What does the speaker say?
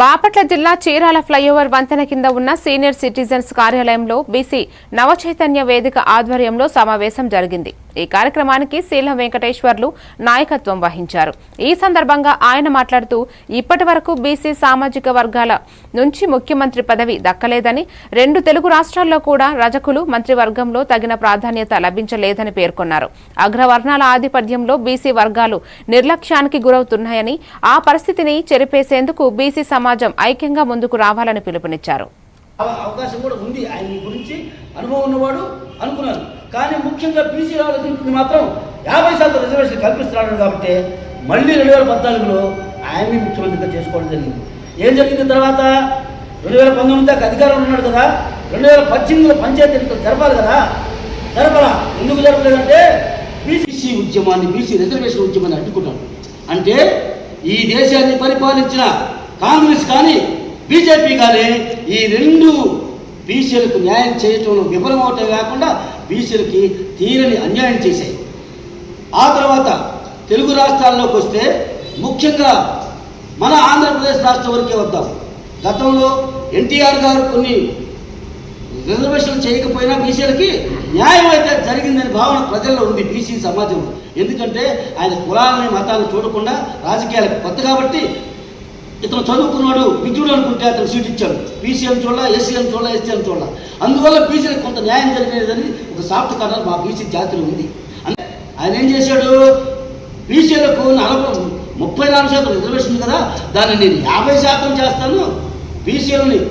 బాపట్ల జిల్లా చీరాల ఫ్లైఓవర్ వంతెన కింద ఉన్న సీనియర్ సిటిజన్స్ కార్యాలయంలో బీసీ నవచైతన్య వేదిక ఆధ్వర్యంలో సమావేశం జరిగింది. ఈ కార్యక్రమానికి శీలం వెంకటేశ్వర్లు నాయకత్వం వహించారు. ఈ సందర్భంగా ఆయన మాట్లాడుతూ ఇప్పటి వరకు బీసీ సామాజిక వర్గాల నుంచి ముఖ్యమంత్రి పదవి దక్కలేదని రెండు తెలుగు రాష్ట్రాల్లో కూడా రజకులు మంత్రివర్గంలో తగిన ప్రాధాన్యత లభించలేదని పేర్కొన్నారు. అగ్రవర్ణాల ఆధిపత్యంలో బీసీ వర్గాలు నిర్లక్ష్యానికి గురవుతున్నాయని ఆ పరిస్థితిని చెరిపేసేందుకు బీసీ సమాజం ఐక్యంగా ముందుకు రావాలని పిలుపునిచ్చారు. అవకాశం కూడా ఉంది. ఆయన గురించి అనుభవం ఉన్నవాడు అనుకున్నారు. కానీ ముఖ్యంగా బీసీ వాళ్ళకి మాత్రం యాభై శాతం రిజర్వేషన్ కల్పిస్తున్నాడు కాబట్టి మళ్ళీ రెండు వేల పద్నాలుగులో ఆయన్ని ముఖ్యమంత్రిగా చేసుకోవడం జరిగింది. ఏం జరిగింది తర్వాత? రెండు వేల పంతొమ్మిది దాకా అధికారంలో ఉన్నాడు కదా? రెండు వేల పద్దెనిమిదిలో పంచాయతీ ఎన్నికలు జరపాలి కదా? జరపరా ఎందుకు జరపలేదంటే బీసీ ఉద్యమాన్ని బీసీ రిజర్వేషన్ ఉద్యమాన్ని అడ్డుకున్నాడు. అంటే ఈ దేశాన్ని పరిపాలించిన కాంగ్రెస్ కానీ బీజేపీ కానీ ఈ రెండు బీసీలకు న్యాయం చేయటంలో విఫలమవటం కాకుండా బీసీలకి తీరని అన్యాయం చేశాయి. ఆ తర్వాత తెలుగు రాష్ట్రాల్లోకి వస్తే ముఖ్యంగా మన ఆంధ్రప్రదేశ్ రాష్ట్రం వరకే వద్దాం. గతంలో ఎన్టీఆర్ గారు కొన్ని రిజర్వేషన్ చేయకపోయినా బీసీలకి న్యాయం అయితే జరిగిందని భావన ప్రజల్లో ఉంది బీసీ సమాజంలో. ఎందుకంటే ఆయన కులాలని మతాలను చూడకుండా రాజకీయాలకు కొత్త కాబట్టి ఇతను చదువుకున్నాడు విద్యుడు అనుకుంటే అతను సీట్ ఇచ్చాడు. బీసీఎం చూడాల ఎస్సీఎం చూడాల ఎస్సీఎం చూడాల. అందువల్ల బీసీలకు కొంత న్యాయం జరిగేదని ఒక సాఫ్ట్ కార్నర్ మా బీసీ జాతిలో ఉంది. అంటే ఆయన ఏం చేశాడు? బీసీలకు నలభై ముప్పై నాలుగు శాతం రిజర్వేషన్ కదా దాన్ని నేను యాభై శాతం చేస్తాను. బీసీలని